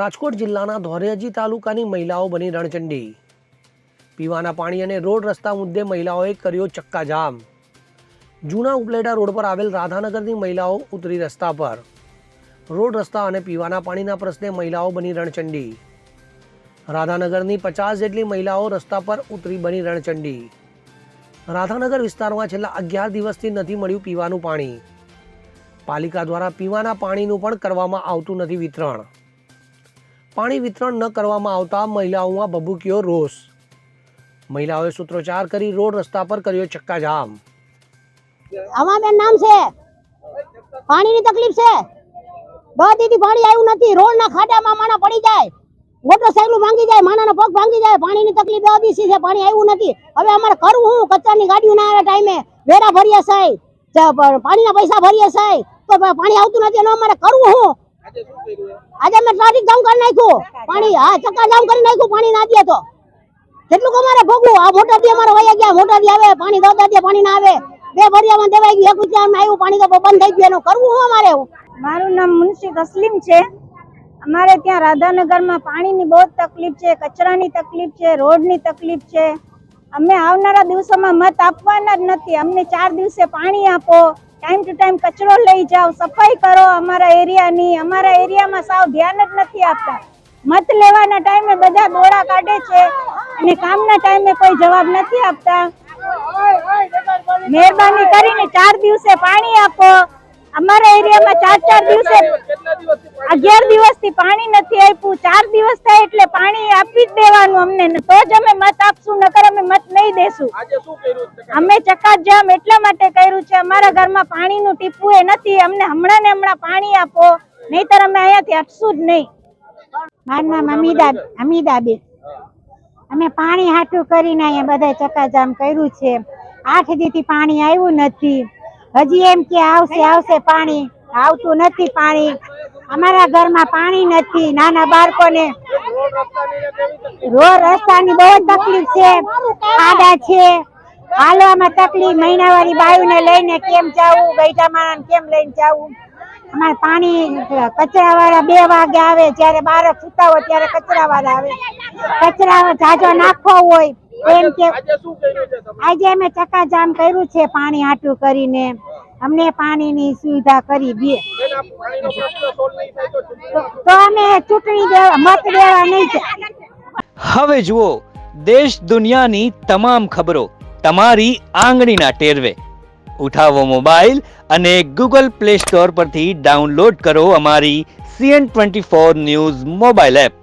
રાજકોટ જિલ્લાના ધોરેજી તાલુકાની મહિલાઓ બની રણચંડી. પીવાના પાણી અને રોડ રસ્તા મુદ્દે મહિલાઓએ કર્યો ચક્કાજામ. જૂના ઉપલેટા રોડ પર આવેલ રાધાનગરની મહિલાઓ ઉતરી રસ્તા પર. રોડ રસ્તા અને પીવાના પાણીના પ્રશ્ને મહિલાઓ બની રણચંડી. રાધાનગરની પચાસ જેટલી મહિલાઓ રસ્તા પર ઉતરી બની રણચંડી. રાધાનગર વિસ્તારમાં છેલ્લા અગિયાર દિવસથી નથી મળ્યું પીવાનું પાણી. પાલિકા દ્વારા પીવાના પાણીનું પણ કરવામાં આવતું નથી વિતરણ. પાણી વિતરણ ન કરવામાં આવતા મહિલાઓમાં ભભૂક્યો રોષ. મહિલાઓએ સૂત્રોચ્ચાર કરી રોડ રસ્તા પર કર્યો ચક્કાજામ. આમાં નામ છે? પાણીની તકલીફ છે? બધી પાણી આવ્યું નથી. રોડના ખાડામાં માણા પડી જાય. મોટરસાયકલ ભાંગી જાય, માણાનો પગ ભાંગી જાય. પાણીની તકલીફ બે દિવસથી છે, પાણી આવ્યું નથી. હવે અમારે કરવું હું કચરાની ગાડીઓ ના આવે ટાઈમે. વેરા ભરીએ સાહેબ. પાણીના પૈસા ભરીએ સાહેબ. તો પાણી આવતું નથી, એનો અમારે કરવું હું આજે મેં ટ્રાફિક જામ કરી નાખ્યું. પાણી હા ચક્કા જામ કરી નાખ્યું પાણી ના દે તો. કેટલું અમારે ભોગવું આ મોટા દી અમારે વયા ગયા મોટા દી આવે પાણી દોતા દે પાણી ના આવે. બે ભરિયામાં દેવાઈ ગયું એક ઉચ્ચાર આવ્યું પાણી તો બંધ થઈ ગયું એનું કરવું શું અમારે? મારું નામ મુનશી તસ્લીમ છે. અમારે ત્યાં રાધાનગરમાં પાણીની બહુ તકલીફ છે કચરાની તકલીફ છે રોડની તકલીફ છે. અમે આવનારા દિવસોમાં મત આપવાના જ નથી. અમને ચાર દિવસે પાણી આપો. ટાઈમ ટુ ટાઈમ કચરો લઈ જાઓ સફાઈ કરો અમારા એરિયાની. અમારા એરિયામાં સાવ ધ્યાન જ નથી આપતા. મત લેવાના ટાઈમે બધા દોડા કાઢે છે અને કામના ટાઈમે કોઈ જવાબ નથી આપતા. મહેરબાની કરીને ચાર દિવસે પાણી આપો. અમારા એરિયામાં ચાર ચાર દિવસે અગિયાર દિવસથી પાણી નથી આપ્યું. ચાર દિવસ થાય એટલે પાણી આપી જ દેવાનું અમને. તો જ અમે મત આપશું નકર અમે મત નહીં દેશું. અમે ચકાજામ એટલા માટે કર્યું છે અમારા ઘરમાં પાણીનું ટીપું એ નથી. અમને હમણાં ને હમણાં પાણી આપો નહીતર અમે અહીંયાથી હટશું જ નહીં. મારું નામ અમીદા અમીદાબેન. અમે પાણી હાટું કરીને અહીંયા બધા ચકાજામ કર્યું છે. આઠ દીથી પાણી આવ્યું નથી. હજી એમ કે આવશે આવશે પાણી. આવતું નથી પાણી. અમારા ઘરમાં પાણી નથી. નાના બાળકોને રોડ રસ્તાની બહુ તકલીફ છે. ખાડા છે. હાલવામાં તકલીફ મહિનાવાળી બાયુને લઈને કેમ જાવું ગઈઢા માણસ કેમ લઈને જાવું? અમારે પાણી કચરા વાળા બે વાગે આવે જ્યારે બાળક સુતા હોય ત્યારે કચરા વાળા આવે. કચરા જાજો નાખવો હોય. એમ કે આજે અમે ચકાજામ કર્યું છે પાણી આટું કરીને. અમને પાણીની સુવિધા કરી દે. તો તો અમે ચૂંટણી દેવા મત દેવા નહીં હવે જુઓ દેશ દુનિયાની તમામ ખબરો તમારી આંગળીના ટેરવે. ઉઠાવો મોબાઈલ અને ગૂગલ પ્લે સ્ટોર પરથી ડાઉનલોડ કરો અમારી CN twenty four news mobile app.